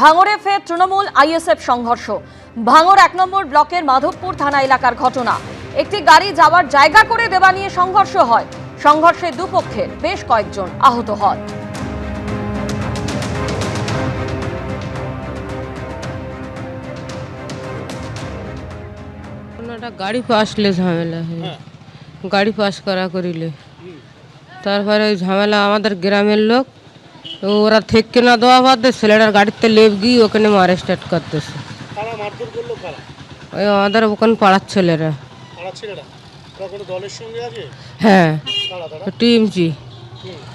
ভাঙড়ে ফের তৃণমূল আইএসএফ সংঘর্ষ। ভাঙর এক নম্বর ব্লকের মাধবপুর থানা এলাকার ঘটনা। একটি গাড়ি যাওয়ার জায়গা করে দেওয়া নিয়ে সংঘর্ষ হয়। সংঘর্ষে দুপক্ষের বেশ কয়েকজন আহত হয় ওটা গাড়ি পাসলে ঝামেলা হয়। গাড়ি পাস করা করিলে। তারপরে ওই ঝামেলা আমাদের গ্রামের লোক ওরা থেকে না দেওয়া বাদ ছেলেটার গাড়িতে লেপ গিয়ে ওখানে মারে স্টার্ট করতেছে ওই আমাদের ওখানে পাড়ার ছেলেরা। হ্যাঁ। টিমচি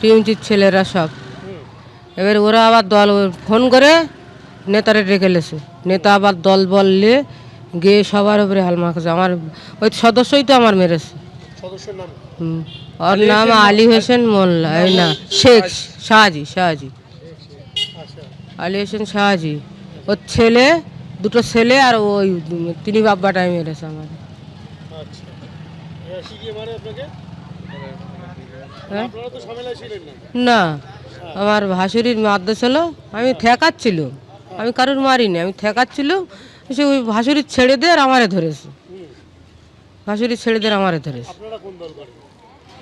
টিমচির ছেলেরা সব। এবার ওরা আবার দল ফোন করে নেতারে ডেকে লেছে। নেতা আবার দল বললে গিয়ে সবার উপরে হাল মাখছে। আমার ওই সদস্যই তো আমার মেরেছে। সদস্যের নাম? হুম। ওর নাম আলী হোসেন মোল্লা এই না শেখ শাহজি। শাহজি আচ্ছা। আলী হোসেন শাহজি। ওর ছেলে দুটো ছেলে আর ওই তিনি বাব্বাটাই মেরেছে আমার আচ্ছা। হ্যাঁ? না। আমার ভাসুরির মাদ্দা ছিল আমি ঠেকাচ্ছিল আমি কারোর মারিনি আমি ঠেকাচ্ছিল সে ওই ভাসুরির ছেড়ে দিয়ে আর আমারে ধরেছে। হুম ভাসুরির ছেড়ে আমারে ধরেছে আপনারা কোন দল করেন?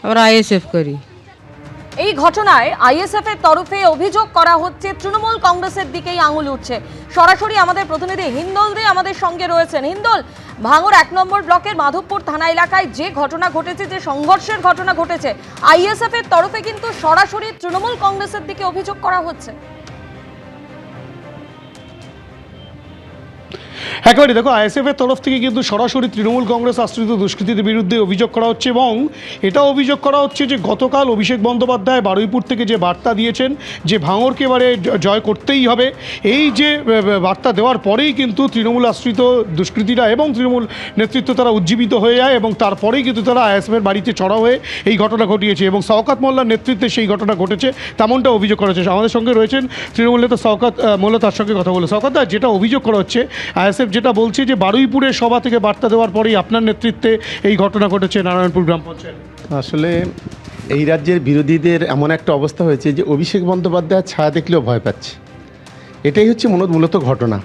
আমরা আইএসএফ করি। এই ঘটনায় আইএসএফ এর তরফে অভিযোগ করা হচ্ছে তৃণমূল কংগ্রেসের দিকেই আঙুল উঠছে। সরাসরি আমাদের প্রতিনিধি হিন্দল দে আমাদের সঙ্গে রয়েছেন। হিন্দল ভাঙর এক নম্বর ব্লকের মাধবপুর থানা এলাকায় যে ঘটনা ঘটেছে যে সংঘর্ষের ঘটনা ঘটেছে আইএসএফ এর তরফে কিন্তু সরাসরি তৃণমূল কংগ্রেসের দিকে অভিযোগ করা হচ্ছে। একেবারে দেখো আইএসএফ এর তরফ থেকে কিন্তু সরাসরি তৃণমূল কংগ্রেস আশ্রিত দুষ্কৃতীদের বিরুদ্ধে অভিযোগ করা হচ্ছে এবং এটা অভিযোগ করা হচ্ছে যে গতকাল অভিষেক বন্দ্যোপাধ্যায় বারুইপুর থেকে যে বার্তা দিয়েছেন যে ভাঙরকে এবারে জয় করতেই হবে এই যে বার্তা দেওয়ার পরেই কিন্তু তৃণমূল আশ্রিত দুষ্কৃতীরা এবং তৃণমূল নেতৃত্ব তারা উজ্জীবিত হয়ে যায় এবং তারপরেই কিন্তু তারা আইএসএফ এর বাড়িতে চড়া হয়ে এই ঘটনা ঘটিয়েছে এবং শওকাত মোল্লার নেতৃত্বে সেই ঘটনা ঘটেছে তেমনটা অভিযোগ করা হচ্ছে। আমাদের সঙ্গে রয়েছেন তৃণমূল নেতা শওকাত আহ, মোল্লা তার সঙ্গে কথা বলে শওকাত দা যেটা অভিযোগ করা হচ্ছে আইএসএফ যেটা বলছে যে বারুইপুরে সভা থেকে বার্তা দেওয়ার পরেই আপনার নেতৃত্বে এই ঘটনা ঘটেছে নারায়ণপুর গ্রাম পঞ্চায়েত। আসলে এই রাজ্যের বিরোধীদের এমন একটা অবস্থা হয়েছে যে অভিষেক বন্দ্যোপাধ্যায় ছায়া দেখলেও ভয় পাচ্ছে। এটাই হচ্ছে মূলত মূলত ঘটনা।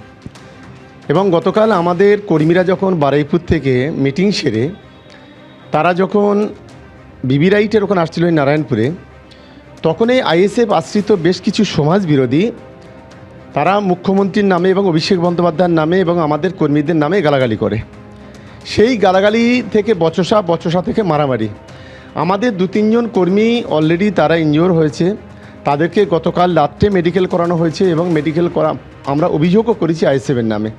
এবং গতকাল আমাদের কর্মীরা যখন বারুইপুর থেকে মিটিং সেরে, তারা যখন বিবি রাইটের ওখানে আসছিল নারায়ণপুরে তখন এই আইএসএফ আশ্রিত বেশ কিছু সমাজ বিরোধী তারা মুখ্যমন্ত্রীর নামে এবং অভিষেক বন্দ্যোপাধ্যায়ের নামে এবং আমাদের কর্মীদের নামে গালাগালি করে। সেই গালাগালি থেকে বচসা বচসা থেকে মারামারি। আমাদের দু তিনজন কর্মী অলরেডি তারা ইনজিওর হয়েছে। তাদেরকে গতকাল রাত্রে মেডিকেল করানো হয়েছে এবং মেডিকেল করা, আমরা অভিযোগও করেছি আইএসএফের নামে।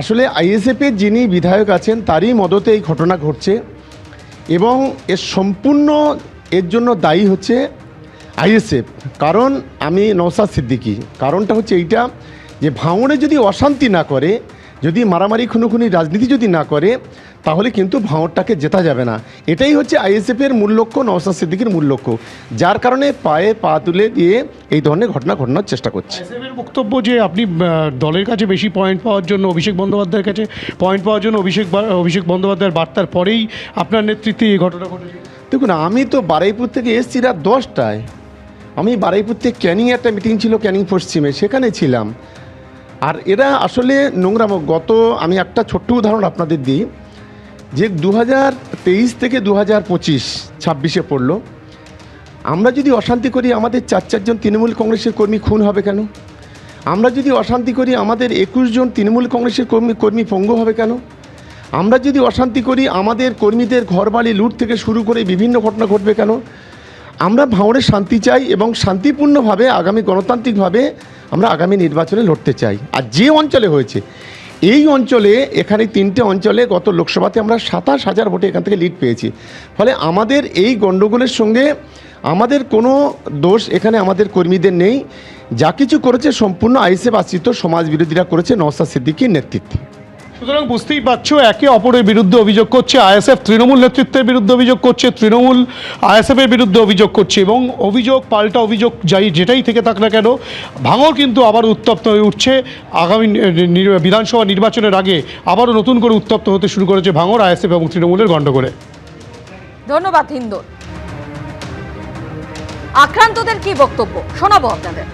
আসলে আইএসএফের যিনি বিধায়ক আছেন, তারই মদতে এই ঘটনা ঘটছে এবং এর সম্পূর্ণ, এর জন্য দায়ী হচ্ছে আইএসএফ। কারণ আমি নৌসাদ সিদ্দিকী। কারণটা হচ্ছে এইটা যে ভাঙড়ে যদি অশান্তি না করে যদি মারামারি খুনোখুনি রাজনীতি যদি না করে তাহলে কিন্তু ভাঙড়টাকে জেতা যাবে না। এটাই হচ্ছে আইএসএফের মূল লক্ষ্য নৌসাদ সিদ্দিকির মূল লক্ষ্য। যার কারণে পায়ে পা তুলে দিয়ে এই ধরনের ঘটনা ঘটানোর চেষ্টা করছে। বক্তব্য যে আপনি দলের কাছে বেশি পয়েন্ট পাওয়ার জন্য অভিষেক বন্দ্যোপাধ্যায়ের কাছে পয়েন্ট পাওয়ার জন্য অভিষেক অভিষেক বন্দ্যোপাধ্যায়ের বার্তার পরেই আপনার নেতৃত্বে এই ঘটনা ঘটেছে। দেখুন আমি তো বারুইপুর থেকে এসেছি রাত দশটায়। আমি বারুইপুর থেকে ক্যানিং একটা মিটিং ছিল, ক্যানিং পশ্চিমে সেখানে ছিলাম। আর এরা আসলে নোংরাম গত আমি একটা ছোট্ট উদাহরণ আপনাদের দিই, যে দু থেকে দু হাজার পঁচিশ, ছাব্বিশে পড়ল। আমরা যদি অশান্তি করি, আমাদের চার চারজন তৃণমূল কংগ্রেসের কর্মী খুন হবে কেন? আমরা যদি অশান্তি করি, আমাদের একুশ জন তৃণমূল কংগ্রেসের কর্মী কর্মী পঙ্গু হবে কেন? আমরা যদি অশান্তি করি, আমাদের কর্মীদের ঘরবাড়ি লুট থেকে শুরু করে বিভিন্ন ঘটনা ঘটবে কেন? আমরা ভাঙড়ে শান্তি চাই এবং শান্তিপূর্ণভাবে আগামী গণতান্ত্রিকভাবে আমরা আগামী নির্বাচনে লড়তে চাই। আর যে অঞ্চলে হয়েছে, এই অঞ্চলে, এখানে তিনটে অঞ্চলে গত লোকসভাতে আমরা সাতাশ হাজার ভোটে এখান থেকে লিড পেয়েছি। ফলে আমাদের এই গণ্ডগোলের সঙ্গে আমাদের কোনো দোষ এখানে আমাদের কর্মীদের নেই। যা কিছু করেছে সম্পূর্ণ আইসে আশ্রিত সমাজ বিরোধীরা করেছে নওসাদ সিদ্দিকির নেতৃত্বে। সুতরাং বুঝতেই পারছ, একে অপরের বিরুদ্ধে অভিযোগ করছে আইএসএফ, তৃণমূল নেতৃত্বের বিরুদ্ধে অভিযোগ করছে, তৃণমূল আইএসএফের বিরুদ্ধে অভিযোগ করছে এবং অভিযোগ, পাল্টা অভিযোগ যাই যেটাই থেকে থাক না কেন ভাঙর কিন্তু আবার উত্তপ্ত হয়ে উঠছে। আগামী বিধানসভা নির্বাচনের আগে আবারও নতুন করে উত্তপ্ত হতে শুরু করেছে ভাঙর আইএসএফ এবং তৃণমূলের গণ্ডগোলে। ধন্যবাদ হিন্দল আক্রান্তদের কি বক্তব্য? শোনাবো আপনাদের।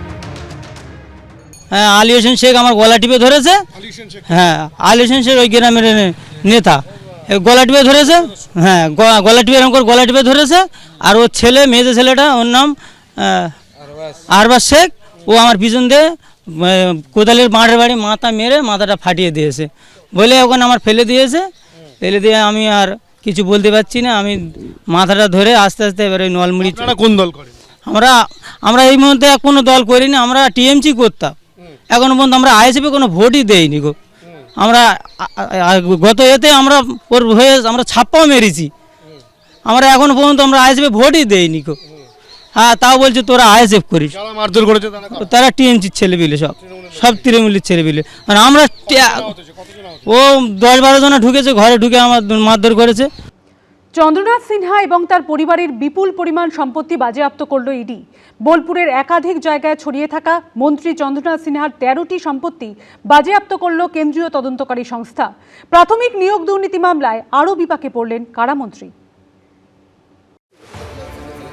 হ্যাঁ আলী হোসেন শেখ আমার গলা টিপে ধরেছে। হ্যাঁ আলী হোসেন শেখ ওই গ্রামের নেতা। গলা টিপে ধরেছে? হ্যাঁ গলা টিপে এরকম করে গলা টিপে ধরেছে। আর ওর ছেলে মেয়েদের ছেলেটা ওর নাম আরবাস। শেখ। ও আমার পিছন দিয়ে কোদালের মাঠের বাড়ি মাথা মেরে মাথাটা ফাটিয়ে দিয়েছে। বলে ওখানে আমার ফেলে দিয়েছে। ফেলে দিয়ে আমি আর কিছু বলতে পারছি না। আমি মাথাটা ধরে আস্তে আস্তে এবারে নলমুড়ি কোন দল করেন? আমরা আমরা এই মুহূর্তে কোনো দল করিনি। আমরা টিএমসি করতাম। এখনও পর্যন্ত আমরা আইএসএফে কোনো ভোটই দেইনি গো। আমরা গত এতে আমরা ওর হয়ে আমরা ছাপ্পাও মেরেছি। আমরা এখন পর্যন্ত আমরা আইএসএফে ভোটই দেইনি গো। হ্যাঁ তাও বলছে তোরা আইএসএফ করিস। তারা টিএমসির ছেলে পিলে সব সব তৃণমূলের ছেলে পিলে আর আমরা ও দশ বারো জনা ঢুকেছে ঘরে ঢুকে আমার মারধর করেছে। চন্দ্রনাথ সিনহা এবং তার পরিবারের বিপুল পরিমাণ সম্পত্তি বাজেয়াপ্ত করল ইডি। বোলপুরের একাধিক জায়গায় ছড়িয়ে থাকা মন্ত্রী চন্দ্রনাথ সিনহার তেরোটি সম্পত্তি বাজেয়াপ্ত করল কেন্দ্রীয় তদন্তকারী সংস্থা। প্রাথমিক নিয়োগ দুর্নীতি মামলায় আরও বিপাকে পড়লেন কারামন্ত্রী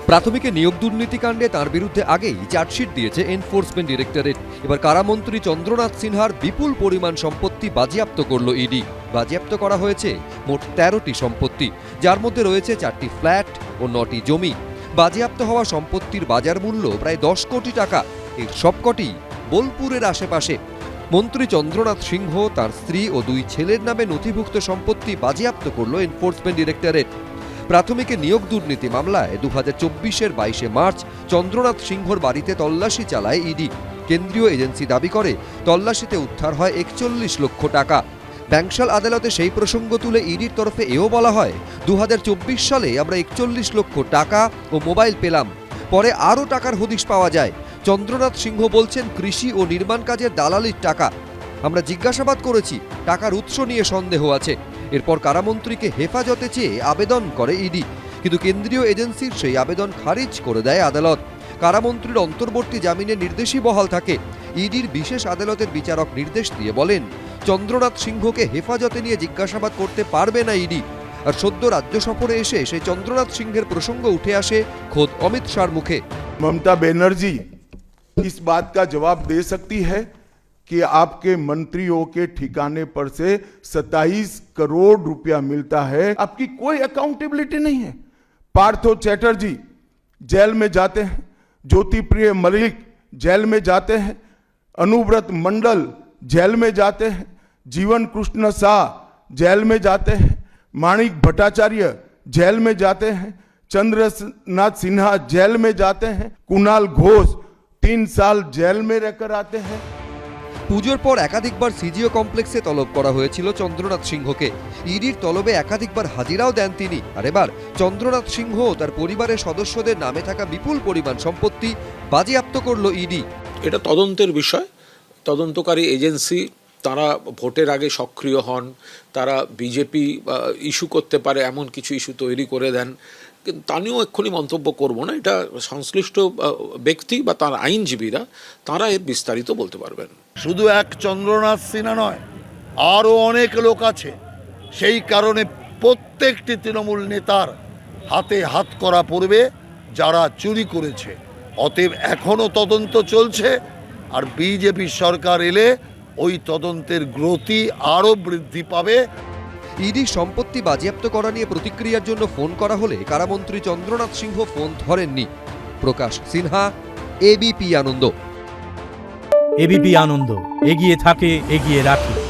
প্রাথমিকে নিয়োগ দুর্নীতিকাণ্ডে তার বিরুদ্ধে আগেই চার্জশিট দিয়েছে এনফোর্সমেন্ট ডিরেক্টরেট। এবার কারামন্ত্রী চন্দ্রনাথ সিনহার বিপুল পরিমাণ সম্পত্তি বাজেয়াপ্ত করল ইডি? বাজেয়াপ্ত করা হয়েছে মোট তেরোটি সম্পত্তি, যার মধ্যে রয়েছে চারটি ফ্ল্যাট ও নটি জমি। বাজেয়াপ্ত হওয়া সম্পত্তির বাজার মূল্য প্রায় দশ কোটি টাকা। এর সবকটি বোলপুরের আশেপাশে। মন্ত্রী চন্দ্রনাথ সিংহ তার স্ত্রী ও দুই ছেলের নামে নথিভুক্ত সম্পত্তি বাজেয়াপ্ত করল এনফোর্সমেন্ট ডিরেক্টরেট। প্রাথমিকে নিয়োগ দুর্নীতি মামলায় দু হাজার চব্বিশের বাইশে মার্চ চন্দ্রনাথ সিংহর বাড়িতে তল্লাশি চালায় ইডি। কেন্দ্রীয় এজেন্সি দাবি করে, তল্লাশিতে উদ্ধার হয় একচল্লিশ লক্ষ টাকা। ব্যাংশাল আদালতে সেই প্রসঙ্গ তুলে ইডির তরফে এও বলা হয় দু হাজার চব্বিশ সালে আমরা একচল্লিশ লক্ষ টাকা ও মোবাইল পেলাম। পরে আরও টাকার হদিশ পাওয়া যায়। চন্দ্রনাথ সিংহ বলছেন, কৃষি ও নির্মাণ কাজের দালালির টাকা। আমরা জিজ্ঞাসাবাদ করেছি, টাকার উৎস নিয়ে সন্দেহ আছে। এরপর কারামন্ত্রীকে হেফাজতে চেয়ে আবেদন করে ইডি। কিন্তু কেন্দ্রীয় এজেন্সির সেই আবেদন খারিজ করে দেয় আদালত। কারামন্ত্রীর অন্তর্বর্তী জামিনের নির্দেশই বহাল থাকে। ইডির বিশেষ আদালতের বিচারক নির্দেশ দিয়ে বলেন চন্দ্রনাথ সিংহকে হেফাজতে নিয়ে জিজ্ঞাসাবাদ করতে পারবে না ইডি আর সদ্য রাজ্য সফরে এসে সেই চন্দ্রনাথ সিংহের প্রসঙ্গ উঠে আসে খোদ অমিত শাহর মুখে ममता बनर्जी इस बात का जवाब दे सकती है कि आपके मंत्रियों के ठिकाने पर से 27 करोड़ रुपया मिलता है आपकी कोई अकाउंटेबिलिटी नहीं है पार्थो चैटर्जी जेल में जाते हैं ज्योति प्रिय मलिक जेल में जाते हैं अनुव्रत मंडल जेल में जाते हैं जीवन कृष्ण शाह जेल में जाते हैं माणिक भट्टाचार्य जेल में जाते हैं चंद्रनाथ सिन्हा जेल में जाते हैं कुणाल घोष तीन साल जेल में रहकर आते हैं পুজোর পর একাধিকবার সিজিও কমপ্লেক্সে তলব করা হয়েছিল চন্দ্রনাথ সিংহকে ইডির তলবে একাধিকবার হাজিরাও দেন তিনি আর এবার চন্দ্রনাথ সিংহ ও তার পরিবারের সদস্যদের নামে থাকা বিপুল পরিমাণ সম্পত্তি বাজেয়াপ্ত করল ইডি এটা তদন্তের বিষয় তদন্তকারী এজেন্সি, তারা ভোটের আগে সক্রিয় হন, তারা বিজেপি ইস্যু করতে পারে, এমন কিছু ইস্যু তৈরি করে দেন। কিন্তু তা নিয়েও এক্ষুনি মন্তব্য করব না, এটা সংশ্লিষ্ট ব্যক্তি বা তার আইনজীবীরা, তারা এর বিস্তারিত বলতে পারবেন। শুধু এক চন্দ্রনাথ সিনহা নয় আরও অনেক লোক আছে। সেই কারণে প্রত্যেকটি তৃণমূল নেতার হাতে হাত করা পড়বে যারা চুরি করেছে। অতএব এখনও তদন্ত চলছে আর বিজেপি সরকার এলে ওই তদন্তের গ্রতি আরও বৃদ্ধি পাবে। ইডি সম্পত্তি বাজেয়াপ্ত করা নিয়ে প্রতিক্রিয়ার জন্য ফোন করা হলে কারামন্ত্রী চন্দ্রনাথ সিংহ ফোন ধরেননি। প্রকাশ সিনহা এবিপি আনন্দ। এবিপি আনন্দ এগিয়ে থাকে এগিয়ে রাখে।